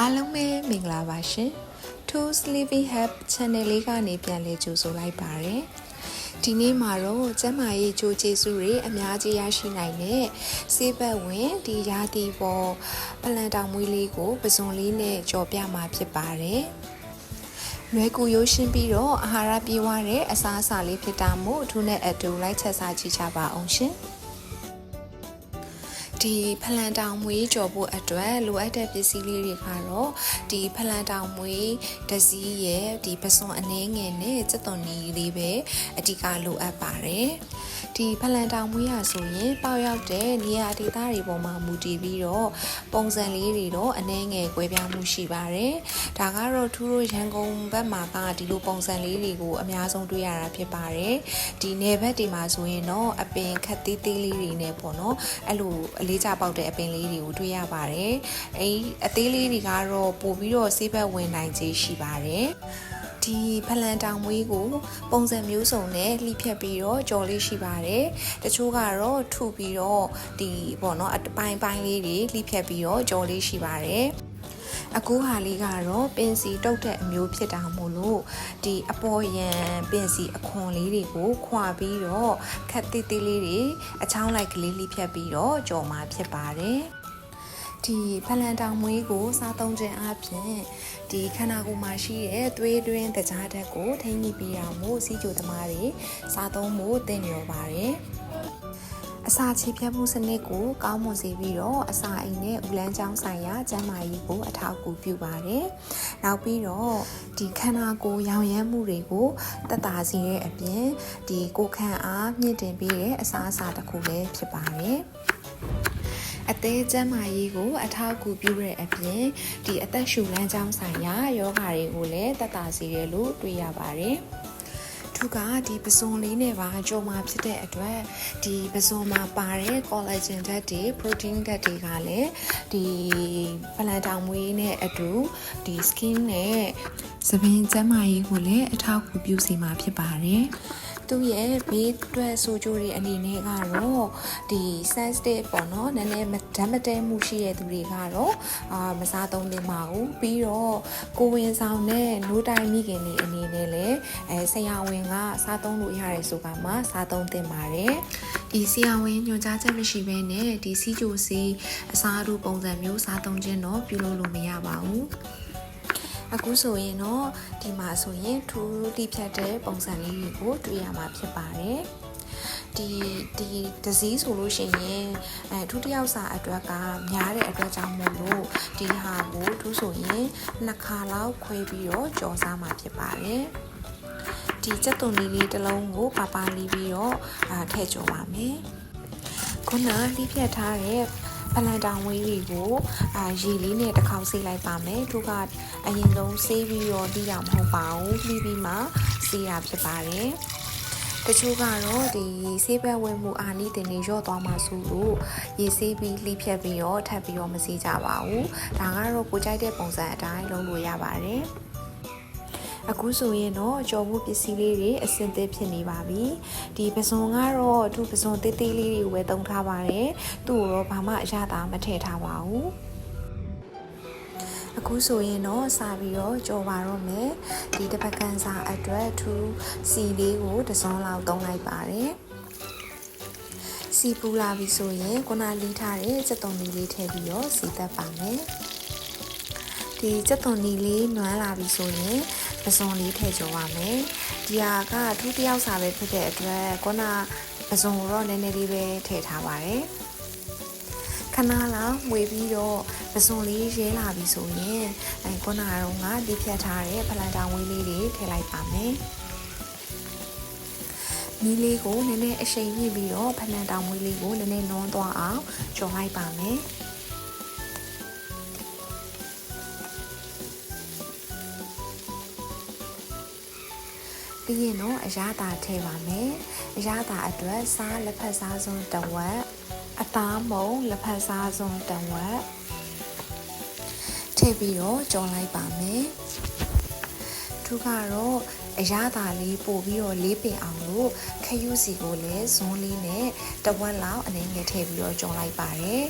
အားလုံးပဲမင်္ဂလာပါရှင် Tools Living Hub Channel လေးကနေပြန်လည်ကြိုဆိုလိုက်ပါရယ်ဒီနေ့မှာတော့ကျမ်းမာရေးကြိုးကျေးဇူးတွေအများကြီးရရှိနိုင်တဲ့ဆေးဘက်ဝင်ဒီရာသီပေါ်ပလန်တောင်မွေးလေးကိုပဇွန်လေးနဲ့ကြော်ပြမှာဖြစ်ပါတယ်လွယ်ကူရိုးရှင်းပြီးတော့အာဟာရပြည့်ဝတဲ့အစားအစာလေးဖြစ်တာမို့အထူးနဲ့အတူလိုက်ချက်စားကြည့်ကြပါအောင်ရှင် ဒီဖလန်တောင်မွေးကြော်ဖို့အတွက်လိုအပ်တဲ့ပစ္စည်းလေးတွေကတော့ဒီဖလန်တောင်မွေးတစည်းရဲ့ဒီပစွန်အနှဲငယ်နဲ့စက်သွန်နီလေးပဲအဓိကလိုအပ်ပါတယ် ဒီဖလန်တောင်မွေးရဆိုရင်ပေါက်ရောက်တဲ့နေရာဒေသတွေပေါ်မှာမူတည်ပြီးတော့ပုံစံလေးတွေတော့အနှဲငယ်ကွဲပြားမှုရှိပါတယ်ဒါကတော့ထူးတို့ရန်ကုန်ဘက်မှာကဒီလိုပုံစံလေးတွေကိုအများဆုံးတွေ့ရတာဖြစ်ပါတယ်ဒီနယ်ဘက်တွေမှာဆိုရင်တော့အပင်ခက်သေးသေးလေးတွေနဲ့ပေါ့နော်အဲ့လိုအလေးကျပေါက်တဲ့အပင်လေးတွေကိုတွေ့ရပါတယ်အဲအသေးလေးတွေကတော့ပို့ပြီးတော့ဆေးဘက်ဝင်နိုင်ခြေရှိပါတယ် ဒီဖလန်တောင်မွေးကို ပုံစံမျိုးစုံနဲ့လှိဖြတ်ပြီးတော့ကြော်လေးရှိပါတယ်တချို့ကတော့ထုပြီးတော့ဒီပေါ့နော်အပိုင်းပိုင်းလေးတွေလှိဖြတ်ပြီးတော့ကြော်လေးရှိပါတယ်အကူဟာလေးကတော့ပင်စီတုတ်တဲ့အမျိုးဖြစ်တာမို့လို့ဒီအပေါ်ရန်ပင်စီအခွန်လေးတွေကိုခွာပြီးတော့ခက်သေးသေးလေးတွေအချောင်းလိုက်ကလေးလိဖြတ်ပြီးတော့ကြော်မှာဖြစ်ပါတယ် ဒီဖလန်တောင်မွေးကိုစားသုံးခြင်းအပြင်ဒီခန္ဓာကိုယ်မှာရှိတဲ့သွေးတွင်းတကြားဓာတ်ကိုထိန်းညှိပေးတာမို့စီးကြိုသမားတွေစားသုံးဖို့သင့်လျော်ပါတယ်အစာချေဖြတ်မှုစနစ်ကိုကောင်းမွန်စေပြီးတော့အစာအိမ်နဲ့ဥလန်းချောင်းဆိုင်ရာကျန်းမာရေးကိုအထောက်အကူပြုပါတယ်။နောက်ပြီးတော့ဒီခန္ဓာကိုယ်ရောင်ရမ်းမှုတွေကိုတက်တာစေတဲ့အပြင်ဒီကိုယ်ခံအားမြင့်တင်ပေးတဲ့အစာအစာတစ်ခုလည်းဖြစ်ပါတယ်။ အသေးကျန်းမာရေးကို အထောက်အကူပြုတဲ့အပြင်ဒီအသက်ရှူလမ်းကြောင်းဆိုင်ရာယောဂါတွေကိုလည်းတက်တာစေတယ်လို့တွေ့ရပါတယ်။သူကဒီပစွန်လေးနဲ့ပါကြုံမှာဖြစ်တဲ့အတွက်ဒီပစွန်မှာပါတဲ့ collagen ဓာတ်တွေ protein ဓာတ်တွေကလည်းဒီပလန်တောင်မွေးနဲ့အတူဒီ skin နဲ့သပင်ကျန်းမာရေးကိုလည်းအထောက်အကူပြုစေမှာဖြစ်ပါတယ် သူ့ရဲ့ဘေးအတွက်ဆိုကြတွေအနေနဲ့ကတော့ဒီ sensitive ပေါ့နော်နည်းနည်းဓာတ်မတဲမှုရှိတဲ့သူတွေကတော့အာမစားသုံးသင့်ပါဘူးပြီးတော့ကိုဝင်ဆောင်နဲ့နိုးတိုင်းမိခင်တွေအနေနဲ့လည်းအဲဆရာဝန်ကစားသုံးလို့ရတယ်ဆိုကမှစားသုံးသင့်ပါတယ်ဒီဆရာဝန်ညွှန်ကြားချက်မရှိဘဲနဲ့ဒီစီဂျိုစီအစားအသောက်ပုံစံမျိုးစားသုံးခြင်းတော့ပြုလုပ်လို့မရပါဘူး အခုဆိုရင်တော့ဒီမှာဆိုရင်ထူးတိဖြတ်တဲ့ပုံစံလေးတွေကိုတွေ့ရမှာဖြစ်ပါတယ်ဒီဒီ disease ဆိုလို့ရှိရင်အဲဒုတိယစာအတွက်ကများတဲ့အတွက်ကြောင့်မို့လို့ဒီဟာကိုသူဆိုရင်နှစ်ခါလောက်ခွဲပြီးတော့ကြော်စားမှာဖြစ်ပါတယ်ဒီစက်သွန်လေးလေးတစ်လုံးကိုပါပါလေးပြီးတော့အာထည့်ကြော်ပါမယ်ခုနလှိဖြတ်ထားတဲ့ ဖလန်တောင်ဝေးတွေကိုအာရေလေးနဲ့တစ်ခေါက်ဆေးလိုက်ပါမယ်သူကအရင်ဆုံးဆေးပြီးတော့တီးတာမဟုတ်ပါဘူးပြီးပြီးမှဆေးတာဖြစ်ပါတယ်တချို့ကတော့ဒီဆေးဘက်ဝင်မှုအာနိတင်တွေရော့သွားမှဆိုလို့ရေဆေးပြီးလှိဖြတ်ပြီးတော့ထပ်ပြီးတော့မဆေးကြပါဘူးဒါကတော့ကိုကြိုက်တဲ့ပုံစံအတိုင်းလုပ်လို့ရပါတယ် အခုဆိုရင်တော့ကြော်ဖို့ပစ္စည်းလေးတွေအဆင်သင့်ဖြစ်နေပါပြီဒီပစုံကတော့သူပစုံတေးသေးလေးတွေဝယ်သုံးထားပါတယ်သူ့ကိုတော့ဘာမှအရသာမထည့်ထားပါဘူးအခုဆိုရင်တော့စာပြီးတော့ကြော်ပါတော့မယ်ဒီတစ်ပတ်ကန်စာအတွက်သူစီလေးကိုတစ်စုံလောက်သုံးလိုက်ပါတယ်စီပူလာပြီဆိုရင်ခုနလီးထားတဲ့စက်တုံလေးလေးထည့်ပြီးတော့စီသက်ပါမယ် ဒီစက်သွန်နီလေးနွမ်းလာပြီဆိုရင်ပစုံလေးထည့်ကြပါမယ်ဒီဟာကထူးတယောက်စာပဲဖြစ်တဲ့အတွက်ခုနပစုံကိုတော့နည်းနည်းလေးပဲထည့်ထားပါတယ်ခဏလောက်ဝေပြီးတော့ပစုံလေးရဲလာပြီဆိုရင်အဲခုနကတော့ငါဒီဖြတ်ထားတဲ့ဖလန်တောင်ဝေးလေးတွေထည့်လိုက်ပါမယ်မီးလေးကိုနည်းနည်းအရှိန်မြင့်ပြီးတော့ဖလန်တောင်မွေးလေးကိုနည်းနည်းနွန်းသွားအောင်ကြော်လိုက်ပါမယ်။ ပြီးရင်တော့အရသာထည့်ပါမယ်အရသာအတွက်စားလက်ဖက်စားစွန်းတဝက်အသားမုံလက်ဖက်စားစွန်းတဝက်ထည့်ပြီးတော့ကြော်လိုက်ပါမယ်သူကတော့ အရသာလေးပို့ပြီးတော့လေးပင်အောင်လို့ခရူးစီကိုလည်းဇွန်းလေးနဲ့တဝက်လောက်အနေငယ်ထည့်ပြီးတော့ကြော်လိုက်ပါတယ်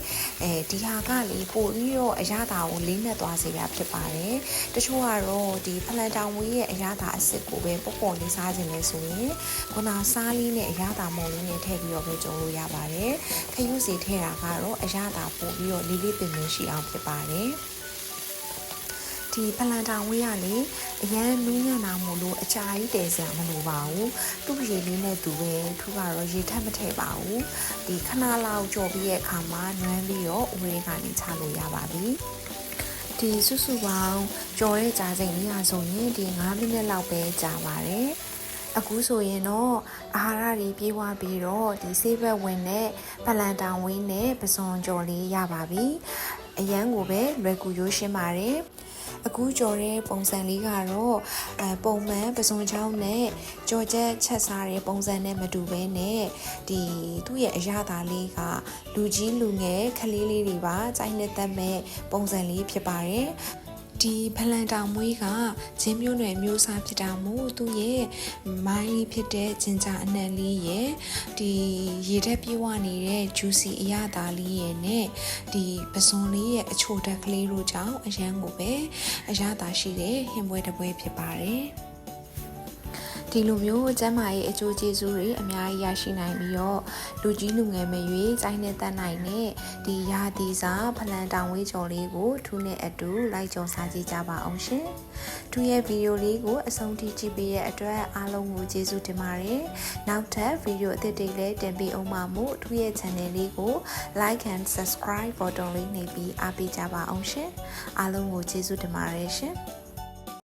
အဲဒီဟာကလေပို့ပြီးတော့အရသာကိုလေးနဲ့သွားစေတာဖြစ်ပါတယ်တချို့ကတော့ဒီဖလန်တောင်ဝေးရဲ့အရသာအစ်စ်ကိုပဲပေါ့ပေါ့လေးစားခြင်းလဲဆိုရင်ခုနစားလေးနဲ့အရသာမုံလေးနဲ့ထည့်ပြီးတော့ပဲကြော်လို့ရပါတယ်ခရူးစီထည့်တာကတော့အရသာပို့ပြီးတော့လေးလေးပင်ပင်ရှိအောင်ဖြစ်ပါတယ် ဒီဖလန်တောင်ဝေးရလေအရန်နူးညံ့တာမို့လို့အကြာကြီးတည်စရာမလိုပါဘူးသူ့ရေလေးနဲ့သူပဲသူကတော့ရေထက်မထည့်ပါဘူးဒီခဏလောက်ကြော်ပြီးရဲ့အခါမှာနွမ်းပြီးတော့ဦးလေးကနေချလို့ရပါပြီဒီစုစုပေါင်းကြော်တဲ့ကြာချိန်လေးဟာဆိုရင်ဒီ9မိနစ်လောက်ပဲကြာပါတယ်အခုဆိုရင်တော့အာဟာရတွေပြေးသွားပြီးတော့ဒီဆေးဘက်ဝင်တဲ့ဖလန်တောင်ဝင်းနဲ့ပစွန်ကြော်လေးရပါပြီအရန်ကိုပဲလွယ်ကူရိုးရှင်းပါတယ် အခုကြော်တဲ့ပုံစံလေးကတော့အဲပုံမှန်ပစွန်ချောင်းနဲ့ကြော်ချက်ချက်စားတဲ့ပုံစံနဲ့မတူဘဲနဲ့ဒီသူ့ရဲ့အရသာလေးကလူကြီးလူငယ်ခလေးလေးတွေပါစိုက်နေတတ်မဲ့ပုံစံလေးဖြစ်ပါတယ် ဒီဖလန်တောင်မွေးကဂျင်းမျိုးနွယ်မျိုးစားဖြစ်တာမို့သူ့ရဲ့မိုင်းလေးဖြစ်တဲ့ဂျင်ဂျာအနက်လေးရဲ့ဒီရေထက်ပြေးဝနေတဲ့ juicy အရသာလေးရဲ့နဲ့ဒီပစွန်လေးရဲ့အချိုတက်ကလေးတို့ကြောင့်အရန်ကိုပဲအရသာရှိတဲ့ဟင်ပွဲတစ်ပွဲဖြစ်ပါတယ် ဒီလိုမျိုးကျမ်းမာရေးအကျိုးကျေးဇူးတွေအများကြီးရရှိနိုင်ပြီးတော့လူကြီးလူငယ်မရွေးစိုင်းနဲ့တတ်နိုင်တဲ့ဒီရာသီစာဖလန်တောင်ဝေးကြော်လေးကိုထူးနဲ့အတူလိုက်ကြော်စားကြည့်ကြပါအောင်ရှင်။ထူးရဲ့ဗီဒီယိုလေးကိုအဆုံးထိကြည့်ပေးတဲ့အတွက်အားလုံးကိုကျေးဇူးတင်ပါတယ်။နောက်ထပ်ဗီဒီယိုအသစ်တွေလည်းတင်ပေးအောင်ပါမို့ထူးရဲ့ channel လေးကို like and subscribe button လေးနှိပ်ပြီးအားပေးကြပါအောင်ရှင်။အားလုံးကိုကျေးဇူးတင်ပါတယ်ရှင်။